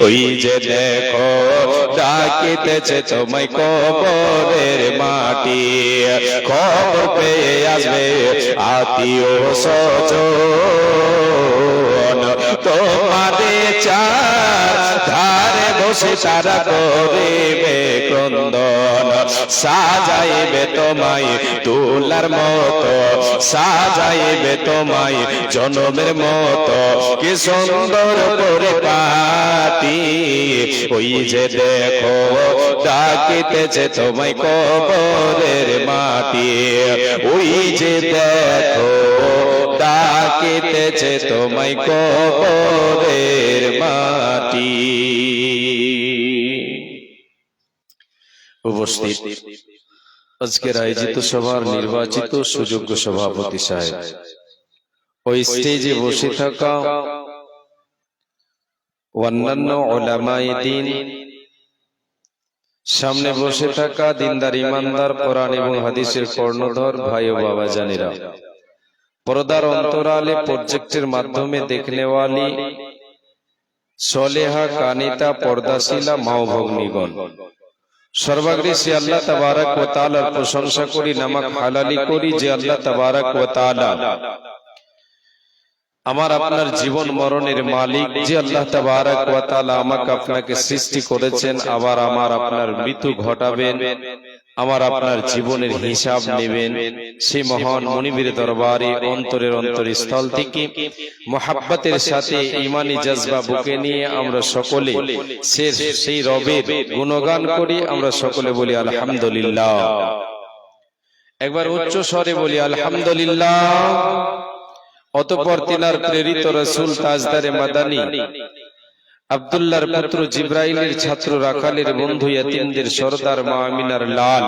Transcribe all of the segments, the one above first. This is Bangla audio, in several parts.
ওই যে দেখো ডাকিতেছে তোমায় কবরের মাটি। খবর পেয়ে আসবে আত্মীয় স্বজন। তোমারে চার ধারে বসে তারা করিবে ক্রন্দন। সাজাইবে তোমায় তুলার মতো, সাজাইবে তোমায় জনমের মতো। কি সুন্দর করে পাতি ওই যে দেখো, ডাকিতেছে তোমায় কবরের মাটি। ওই যে দেখো ডাকিতেছে তোমায় কবরের মাটি। উপস্থিত। আজকের আয়োজিত সভার নির্বাচিত সুযোগ্য সভাপতি সাহেব। ওই স্টেজে বসে থাকা অন্যান্য ওলামায়ে দিন। সামনে বসে থাকা দিনদার ইমানদার কোরআন এবং হাদিসের কর্ণধর ভাই ও বাবা জানেরা। পর্দার অন্তরালে প্রজেক্টের মাধ্যমে দেখনেওয়ালি সলেহা, কানিতা, পর্দাশিলা মাও ভগ্নিগণ সর্বাগ্রে আল্লাহ তাবারাক ওয়া তাআলার প্রশংসা করি, নামাক হালালি করি যে আল্লাহ তাবারাক ওয়া তাআলা আমার আপনার জীবন মরণের মালিক, যে আল্লাহ তাবারাক ওয়া তাআলা আমাকে আপনাকে সৃষ্টি করেছেন, আবার আমার আপনার মৃত্যু ঘটাবেন। আমার আপনার জীবনের হিসাব নেবেন। সেই মহান মনিবীর দরবারে অন্তরের অন্তরস্থল থেকে মোহাব্বতের সাথে ইমানি জজবা বুকে নিয়ে আমরা সকলে সেই রবের গুণগান করি আমরা সকলে বলি আলহামদুলিল্লাহ। একবার উচ্চ স্বরে বলি আলহামদুলিল্লাহ। অতপর তিনার প্রেরিত রসুল তাজদারে মাদানী। আব্দুল্লাহর পুত্র জিব্রাইলের ছাত্র রাখালের বন্ধু ইয়াতিমদের সরদার মা আমিনার লাল,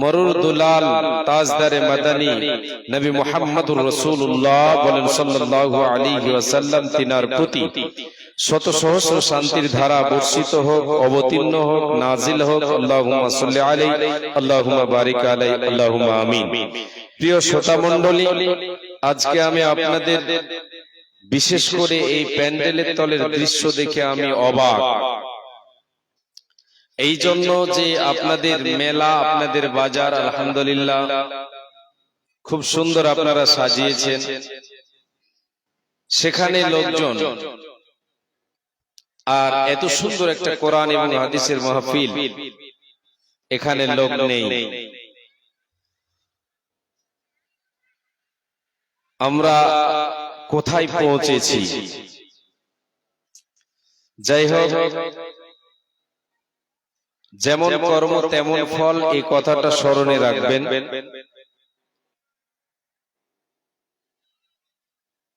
মরুর দুলাল তাজদারে মাদানী নবী মুহাম্মদুর রাসূলুল্লাহ বলেন সাল্লাল্লাহু আলাইহি ওয়াসাল্লাম, তিনার প্রতি শত সহস্র শান্তির ধারা বর্ষিত হোক, অবতীর্ণ হোক, নাজিল হোক, আল্লাহুম্মা সাল্লি আলাইহি, আল্লাহুম্মা বারিক আলাইহি, আল্লাহুম্মা আমিন। প্রিয় শ্রোতা মণ্ডলী আজকে আমি আপনাদের বিশেষ করে এই প্যান্ডেলের তলের দৃশ্য দেখে আমি অবাক। এই জন্য যে আপনাদের মেলা আপনাদের বাজার আলহামদুলিল্লাহ। খুব সুন্দর আপনারা সাজিয়েছেন। সেখানে লোকজন। আর এত সুন্দর একটা কোরআন এবং হাদিসের মাহফিল। এখানে লোক নেই। আমরা কোথায় পৌঁছেছি? যাই হোক যেমন কর্ম তেমন ফল এই কথাটা স্মরণে রাখবেন।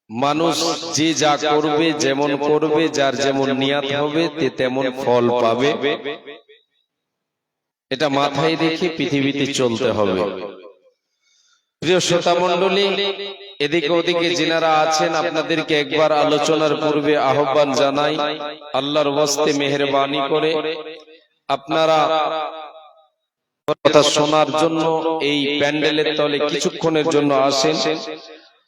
মানুষ যে যা করবে যেমন করবে যার যেমন নিয়াত হবে তে তেমন ফল পাবে। এটা মাথায় রেখে পৃথিবীতে চলতে হবে। প্রিয় শ্রোতা মন্ডলী এদিকে ওদিকে জিনারা আছেন আপনাদেরকে একবার আলোচনার পূর্বে আহ্বান জানাই। আল্লাহর বস্তে মেহরবানি করে আপনারা কথা শোনার জন্য এই প্যান্ডেলের তলে কিছুক্ষণের জন্য আসেন।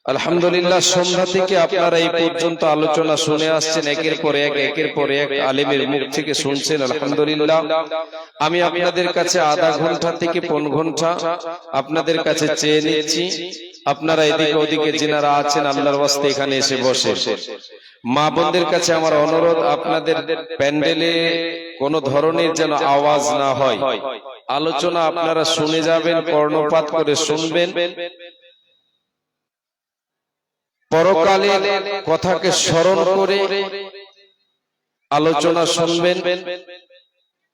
আলহামদুলিল্লাহ, সন্ধ্যা থেকে আপনারা এই পর্যন্ত আলোচনা শুনে আসছেন, একের পর এক, একের পর এক আলেমের মুখ থেকে শুনছেন, আলহামদুলিল্লাহ। আমি আপনাদের কাছে আধা ঘণ্টা থেকে পন ঘণ্টা আপনাদের কাছে চেয়ে নিচ্ছি। আপনারা এদিকে ওদিকে যিনারা আছেন, আল্লাহর বাস্তে এখানে এসে বসে মা বোনদের কাছে আমার অনুরোধ, আপনাদের প্যান্ডেলে কোন ধরনের যেন আওয়াজ না হয়। আলোচনা আপনারা শুনে যাবেন, কর্ণপাত করে শুনবেন। পরকালের কথাকে স্মরণ করে আলোচনা শুনবেন।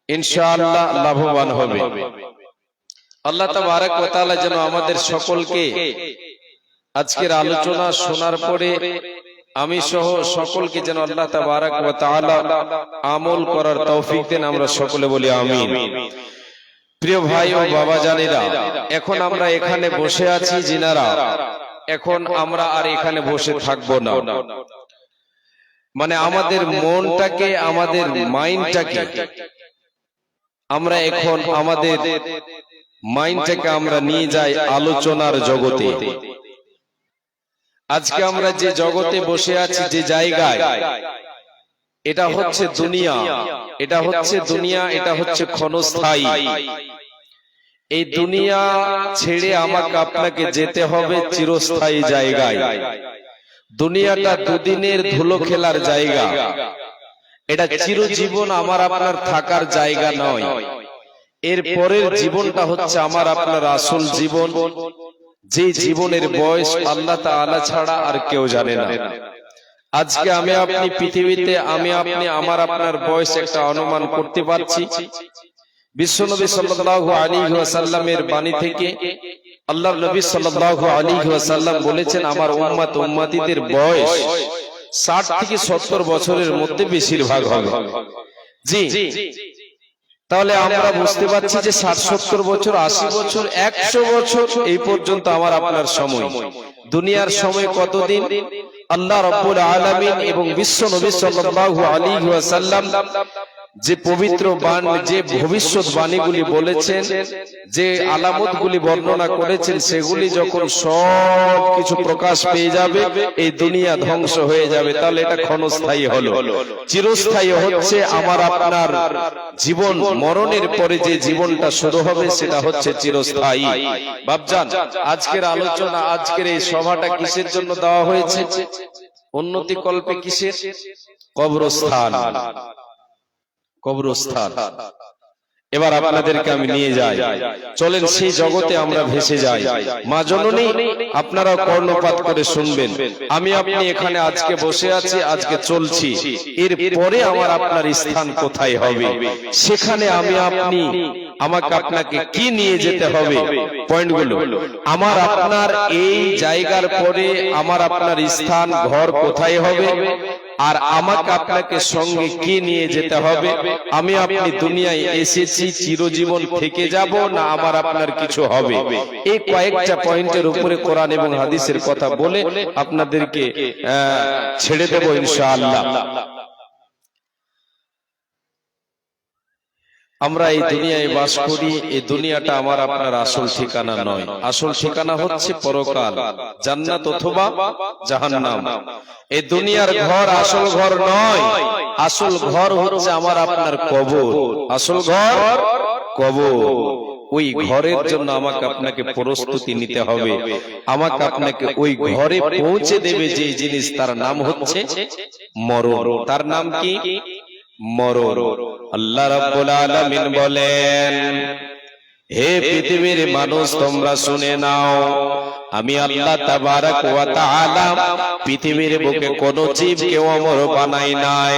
ইনশাআল্লাহ লাভবান হবে। আল্লাহ তাবারক ওয়া তাআলা যেন আমাদের সকলকে আজকের আলোচনা শোনার পরে আমি সহ সকলকে যেন আল্লাহ তাবারক ওয়া তাআলা আমল করার তৌফিক দেন আমরা সকলে বলি আমিন। প্রিয় ভাই ও বাবা জানেরা এখন আমরা এখানে বসে আছি জিনারা। এখন আমরা আর এখানে বসে থাকব না। মানে আমাদের মনটাকে আমাদের মাইন্ডটাকে আমরা এখন আমাদের মাইন্ডটাকে আমরা নিয়ে যাই আলোচনার জগতে। আজকে আমরা যে জগতে বসে আছি যে জায়গায় এটা হচ্ছে দুনিয়া। এটা হচ্ছে দুনিয়া এটা হচ্ছে ক্ষণস্থায়ী। এই দুনিয়া ছেড়ে আমাকে আপনাকে যেতে হবে চিরস্থায়ী জায়গায়। দুনিয়াটা দুদিনের ধুলো খেলার জায়গা। এটা চিরজীবন আমার আপনার থাকার জায়গা নয়। এর পরের জীবনটা হচ্ছে আমার আপনার আসল জীবন। যে জীবনের বয়স আল্লাহ তাআলা ছাড়া আর কেউ জানে না। আজকে আমি আপনি পৃথিবীতে আমি আপনি আমার আপনার বয়স একটা অনুমান করতে পারছি। বিশ্বনবী সাল্লাল্লাহু আলাইহি ওয়াসাল্লামের বাণী থেকে আল্লাহর নবী সাল্লাল্লাহু আলাইহি ওয়াসাল্লাম বলেছেন আমার উম্মত উম্মতিদের বয়স 60 থেকে 70 বছরের মধ্যে বেশিরভাগ হবে। জি। তাহলে আমরা বুঝতে পারছি যে ষাট সত্তর বছর আশি বছর একশো বছর এই পর্যন্ত আমার আপনার সময়। দুনিয়ার সময় কতদিন? আল্লাহ রব্বুল আলামিন এবং বিশ্ব নবী সাল্লাল্লাহু আলাইহি ওয়াসাল্লাম যে পবিত্র বাণ যে ভবিষ্যৎ বাণীগুলি বলেছেন, যে আলামতগুলি বর্ণনা করেছেন, সেগুলি যখন সব কিছু প্রকাশ পেয়ে যাবে, এই দুনিয়া ধ্বংস হয়ে যাবে। তাহলে এটা ক্ষণস্থায়ী হলো। চিরস্থায়ী হচ্ছে আমার আপনার জীবন। মরণের পরে যে জীবনটা শুরু হবে, সেটা হচ্ছে চিরস্থায়ী। বাবজান আজকের আলোচনা, আজকের এই সভাটা কিসের জন্য দেওয়া হয়েছে? উন্নতি কল্পে কিসের? কবরস্থান। কবরস্থান। এবার আপনাদেরকে আমি নিয়ে যাই। চলেন সেই জগতে আমরা ভেসে যাই। মা জননী আপনারা কর্ণপাত করে শুনবেন। আমি আপনি এখানে আজকে বসে আছি, আজকে চলছি। এর পরে আমার আপনার স্থান কোথায় হবে? সেখানে আমি আপনি, আমাকে আপনাকে কি নিয়ে যেতে হবে? পয়েন্টগুলো। আমার আপনার এই জায়গার পরে আমার আপনার স্থান, ঘর কোথায় হবে? আর আমাকে আপনাকে সঙ্গে কি নিয়ে যেতে হবে? আমি আপনি দুনিয়ায় এসেছি, চিরজীবন থেকে যাব, না আমার আপনার কিছু হবে? এই কয়েকটা পয়েন্টের উপরে কোরআন এবং হাদিসের কথা বলে আপনাদেরকে ছেড়ে দেব ইনশাআল্লাহ। আমরা এই দুনিয়ায় বাস করি এই দুনিয়াটা আমার আপনার আসল ঠিকানা নয়। আসল ঠিকানা হচ্ছে পরকাল জান্নাত অথবা জাহান্নাম। এই দুনিয়ার ঘর আসল ঘর নয়। আসল ঘর হচ্ছে আমার আপনার কবর। আসল ঘর কবর। ওই ঘরের জন্য আমাকে আপনাকে প্রস্তুতি নিতে হবে। আমাকে আপনাকে ওই ঘরে পৌঁছে দেবে যে জিনিস তার নাম হচ্ছে মরণ। তার নাম কি? মরণ। আল্লাহ রাব্বুল আলামিন বলেন, হে পৃথিবীর মানুষ, তোমরা শুনে নাও, আমি আল্লাহ তাবারক ওয়া তাআলা পৃথিবীর বুকে কোন জীবকে অমর বানাই নাই,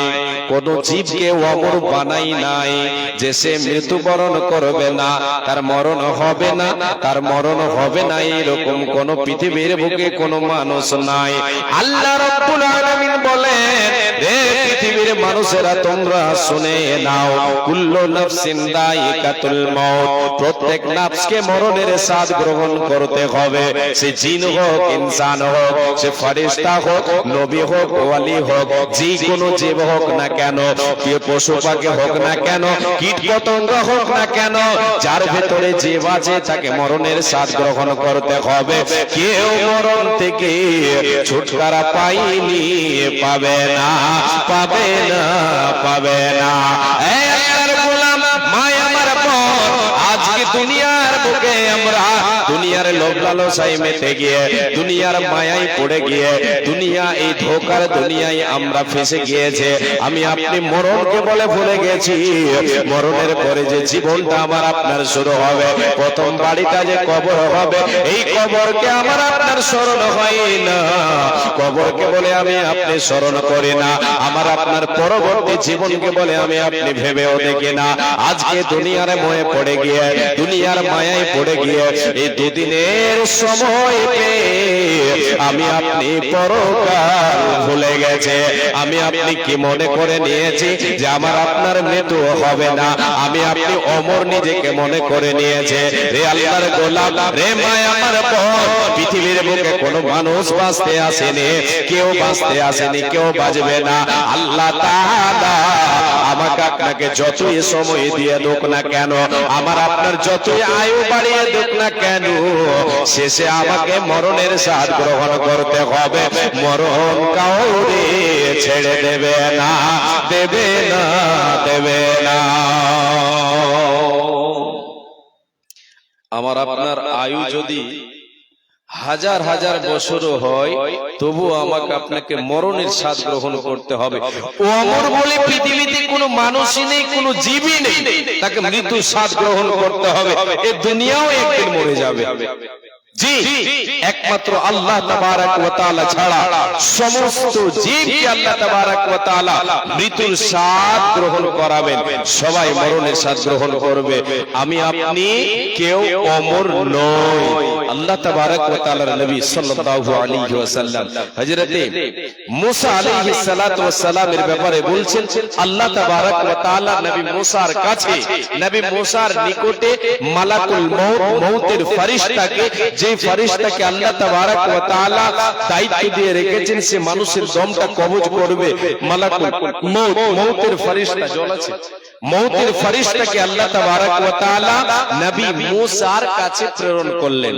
কোন জীবকে অমর বানাই নাই যে সে মৃত্যুবরণ করবে না, তার মরণ হবে না, তার মরণ হবে না, এরকম কোন পৃথিবীর বুকে কোন মানুষ নাই। আল্লাহ রাব্বুল আলামিন বলেন হে পৃথিবীর মানুষেরা তোমরা শুনে নাও প্রত্যেক নাফসকে মরণের স্বাদ গ্রহণ করতে হবে। সে জিন হোক, ইনসান হোক, সে ফেরেশতা হোক, নবী হোক, ওয়ালি হোক যে কোনো জীব হোক না কেন পশু পাখি হোক না কেন, কীট পতঙ্গ হোক না কেন, যার ভেতরে জীব আছে, তাকে মরণের স্বাদ গ্রহণ করতে হবে। কেউ মরণ থেকে ছুটকারা পাইনি, পাবে না। পাবে না পাবে না এই আল্লাহর গোলাম মায় আমার পর আজকে দুনিয়ার বুকে আমরা দুনিয়ার লোভ লালসায় মেতে গিয়ে, দুনিয়ার মায়ায় পড়ে গিয়ে, দুনিয়া এই ধোকার দুনিয়ায় আমরা ফেসে গিয়েছে। আমি আপনি মরণকে বলে ভুলে গেছি। মরণের পরে যে জীবনটা আমার আপনার শুরু হবে, প্রথম বাড়িটা যে কবর হবে, এই কবরকে আমার আপনার স্মরণ হয় না। কবরকে বলে আমি আপনি স্মরণ করি না। আমার আপনার পরবর্তী জীবনকে বলে আমি আপনি ভেবেও দেখি না। আজকে দুনিয়ার ময়ে পড়ে গিয়ে, দুনিয়ার মায়ায় পড়ে গিয়ে, এই দুদিনের সময় পেয়ে আমি আপনি পরকাল ভুলে গেছে আমি আপনি কি মনে করে নিয়েছি যে আমার আপনার মৃত্যু হবে না? আমি আপনি অমর নিজেকে মনে করে নিয়েছে রে আল্লাহর গোলাম রে মায় আমার পর পৃথিবীর বুকে কোনো মানুষ বাঁচতে আসেনি কেউ বাঁচতে আসেনি কেউ বাঁচবে না। আল্লাহ তাআলা আমাকে আপনাকে যতই সময় দিয়ে দোক না কেন আমার আপনার যতই আয়ু বাড়িয়ে দোক না কেন শেষে আমাকে মরণের স্বাদ গ্রহণ করতে হবে। মরণ কাউরে ছেড়ে দেবে না দেবে না দেবে না। আমার আপনার আয়ু যদি হাজার হাজার বছরও হয় তবু আমাকে আপনাকে মরণের স্বাদ গ্রহণ করতে হবে। ও অমর বলে পৃথিবীতে কোনো মানুষই নেই, কোনো জীবই নেই, তাকে মৃত্যু স্বাদ গ্রহণ করতে হবে। এ দুনিয়াও একদিন মরে যাবে। জি একমাত্র আল্লাহ তাবারাক ওয়া তাআলা ছাড়া। সমস্ত জীবকে আল্লাহ তাবারাক ওয়া তাআলা মৃত্যুর স্বাদ গ্রহণ করাবেন। সবাই মরণের স্বাদ গ্রহণ করবে। আমি আপনি কেউ অমর নই। আল্লাহ তাবারাক ওয়া তাআলার নবী সাল্লাল্লাহু আলাইহি ওয়াসাল্লাম। হযরতে মুসা আলাইহিস সালাতু ওয়াস সালামের ব্যাপারে বলছেন আল্লাহ তাবারাক ওয়া তাআলা নবী মুসার কাছে নবী মুসার নিকটে মালাকুল মউত মউতের ফেরেশতাকে যে ফেরেশতাকে আল্লাহ তাবারাক ওয়া তাআলা দায়িত্ব দিয়ে রেখেছেন সে মানুষের দমটা কবজ করবে। মালাকুল মউত মউতের ফেরেশতা জল আছে মউতের ফেরেশতাকে আল্লাহ তাবারাক ওয়া তাআলা নবী মুসার কাছে প্রেরণ করলেন।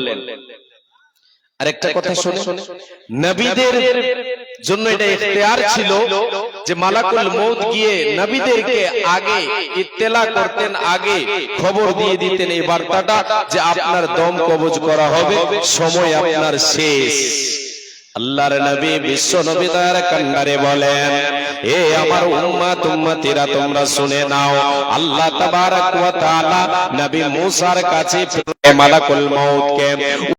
আরেকটা কথা শুনে নবীদের জন্য এটা ইখতিয়ার ছিল যে মালাকুল মউত গিয়ে নবীদেরকে আগে ইত্তেলা করতেন আগে খবর দিয়ে দিতেন এই বার্তাটা যে আপনার দম কবজ করা হবে সময় আপনার শেষ। আল্লাহর নবী বিশ্ব নবী দয়ার কান্ডারে বলেন এ আমার উম্মাত উম্মতিরা তোমরা শুনে নাও। আল্লাহ তাবারাক ওয়া তাআলা নবী মূসার কাছে মালাকুল মউতকে